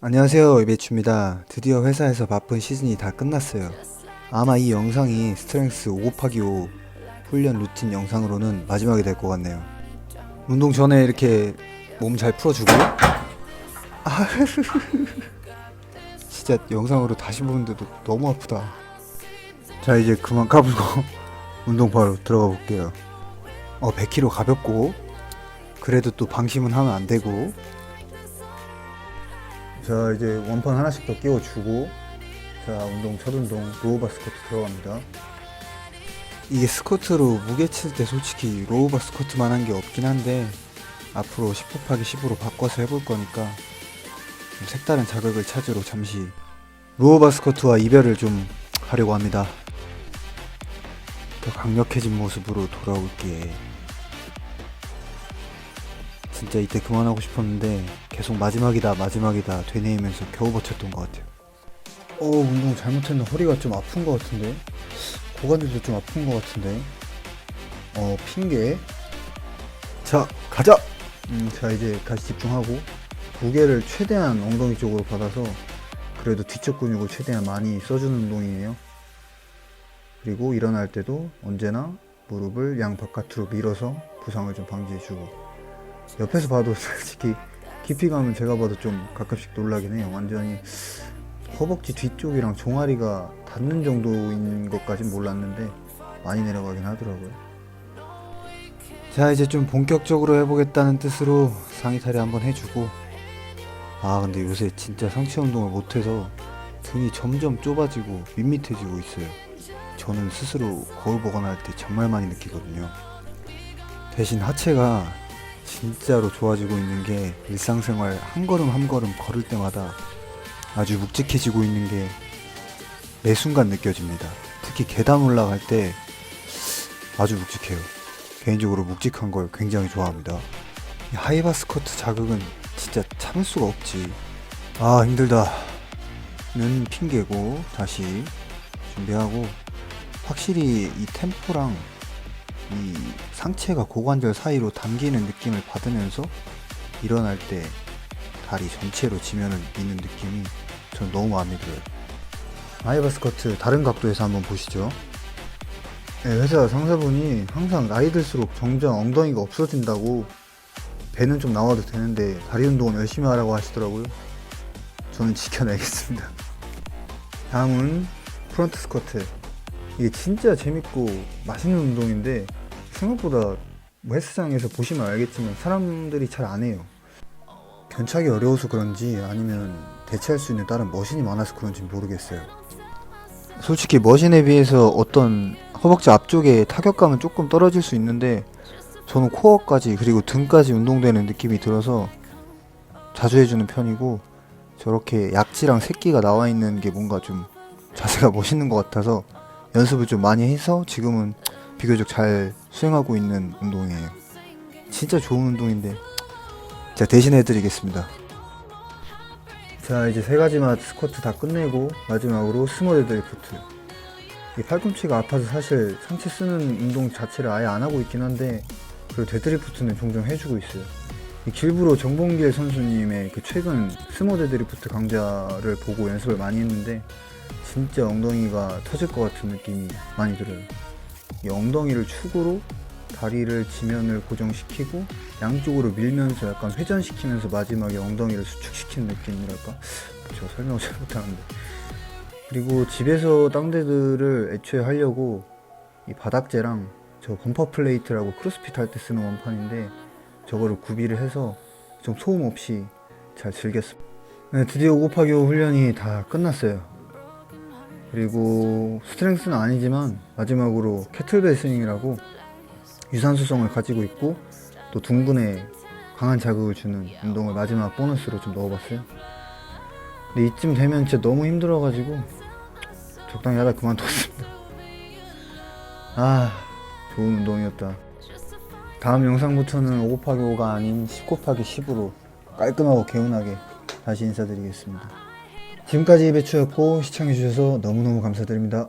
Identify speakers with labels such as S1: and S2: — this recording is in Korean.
S1: 안녕하세요 이배추입니다. 드디어 회사에서 바쁜 시즌이 다 끝났어요. 아마 이 영상이 스트렝스 5 곱하기 5 훈련 루틴 영상으로는 마지막이 될 것 같네요. 운동 전에 이렇게 몸 잘 풀어주고? 아, 진짜 영상으로 다시 보는데도 너무 아프다. 자 이제 그만 까불고 운동 바로 들어가 볼게요. 어 100kg 가볍고 그래도 또 방심은 하면 안 되고 자 이제 원판 하나씩 더 끼워주고 자 운동 첫 운동 로우바 스쿼트 들어갑니다. 이게 스쿼트로 무게 칠 때 솔직히 로우바 스쿼트만 한 게 없긴 한데 앞으로 10 곱하기 10으로 바꿔서 해볼 거니까 좀 색다른 자극을 찾으러 잠시 로우바 스쿼트와 이별을 좀 하려고 합니다. 더 강력해진 모습으로 돌아올게 진짜 이때 그만하고 싶었는데 계속 마지막이다 마지막이다 되뇌이면서 겨우 버텼던 것 같아요. 어 운동 잘못했나? 허리가 좀 아픈 것 같은데? 고관절도 좀 아픈 것 같은데? 어 핑계. 자 가자! 음, 자 이제 다시 집중하고 무게를 최대한 엉덩이 쪽으로 받아서 그래도 뒤쪽 근육을 최대한 많이 써주는 운동이에요. 그리고 일어날 때도 언제나 무릎을 양 바깥으로 밀어서 부상을 좀 방지해주고 옆에서 봐도 솔직히 깊이감은 제가 봐도 좀 가끔씩 놀라긴 해요. 완전히 허벅지 뒤쪽이랑 종아리가 닿는 정도인 것까진 몰랐는데 많이 내려가긴 하더라고요. 자 이제 좀 본격적으로 해보겠다는 뜻으로 상의 탈의 한번 해주고 아 근데 요새 진짜 상체 운동을 못해서 등이 점점 좁아지고 밋밋해지고 있어요. 저는 스스로 거울 보거나 할 때 정말 많이 느끼거든요. 대신 하체가 진짜로 좋아지고 있는 게 일상생활 한 걸음 한 걸음 걸을 때마다 아주 묵직해지고 있는 게 매 순간 느껴집니다. 특히 계단 올라갈 때 아주 묵직해요. 개인적으로 묵직한 걸 굉장히 좋아합니다. 이 하이바 스쿼트 자극은 진짜 참을 수가 없지. 아 힘들다. 는 핑계고 다시 준비하고 확실히 이 템포랑 이 상체가 고관절 사이로 당기는 느낌을 받으면서 일어날 때 다리 전체로 지면을 미는 느낌이 전 너무 마음에 들어요. 아이바 스커트 다른 각도에서 한번 보시죠. 네, 회사 상사분이 항상 나이 들수록 점점 엉덩이가 없어진다고 배는 좀 나와도 되는데 다리 운동은 열심히 하라고 하시더라고요. 저는 지켜내겠습니다. 다음은 프론트 스쿼트. 이게 진짜 재밌고 맛있는 운동인데 생각보다 뭐 헬스장에서 보시면 알겠지만 사람들이 잘 안 해요. 견착이 어려워서 그런지 아니면 대체할 수 있는 다른 머신이 많아서 그런지 모르겠어요. 솔직히 머신에 비해서 어떤 허벅지 앞쪽에 타격감은 조금 떨어질 수 있는데 저는 코어까지 그리고 등까지 운동되는 느낌이 들어서 자주 해주는 편이고 저렇게 약지랑 새끼가 나와 있는 게 뭔가 좀 자세가 멋있는 것 같아서 연습을 좀 많이 해서 지금은 비교적 잘 수행하고 있는 운동이에요. 진짜 좋은 운동인데 제가 대신해 드리겠습니다. 자 이제 세 가지 맛 스쿼트 다 끝내고 마지막으로 스몰 데드리프트 이 팔꿈치가 아파서 사실 상체 쓰는 운동 자체를 아예 안 하고 있긴 한데 그리고 데드리프트는 종종 해주고 있어요 이 길브로 정봉길 선수님의 그 최근 스몰 데드리프트 강좌를 보고 연습을 많이 했는데 진짜 엉덩이가 터질 것 같은 느낌이 많이 들어요 이 엉덩이를 축으로 다리를 지면을 고정시키고 양쪽으로 밀면서 약간 회전시키면서 마지막에 엉덩이를 수축시키는 느낌이랄까? 제가 설명을 잘 못하는데 그리고 집에서 땅대들을 애초에 하려고 이 바닥재랑 저 범퍼 플레이트라고 크로스핏 할 때 쓰는 원판인데 저거를 구비를 해서 좀 소음 없이 잘 즐겼습니다 네, 드디어 5 곱하기 5 훈련이 다 끝났어요 그리고 스트렝스는 아니지만 마지막으로 캐틀벨 스윙이라고 유산소성을 가지고 있고 또 둥근에 강한 자극을 주는 운동을 마지막 보너스로 좀 넣어봤어요. 근데 이쯤 되면 진짜 너무 힘들어가지고 적당히 하다 그만뒀습니다. 아 좋은 운동이었다. 다음 영상부터는 5 곱하기 5가 아닌 10 곱하기 10으로 깔끔하고 개운하게 다시 인사드리겠습니다. 지금까지 배추였고 시청해주셔서 너무너무 감사드립니다.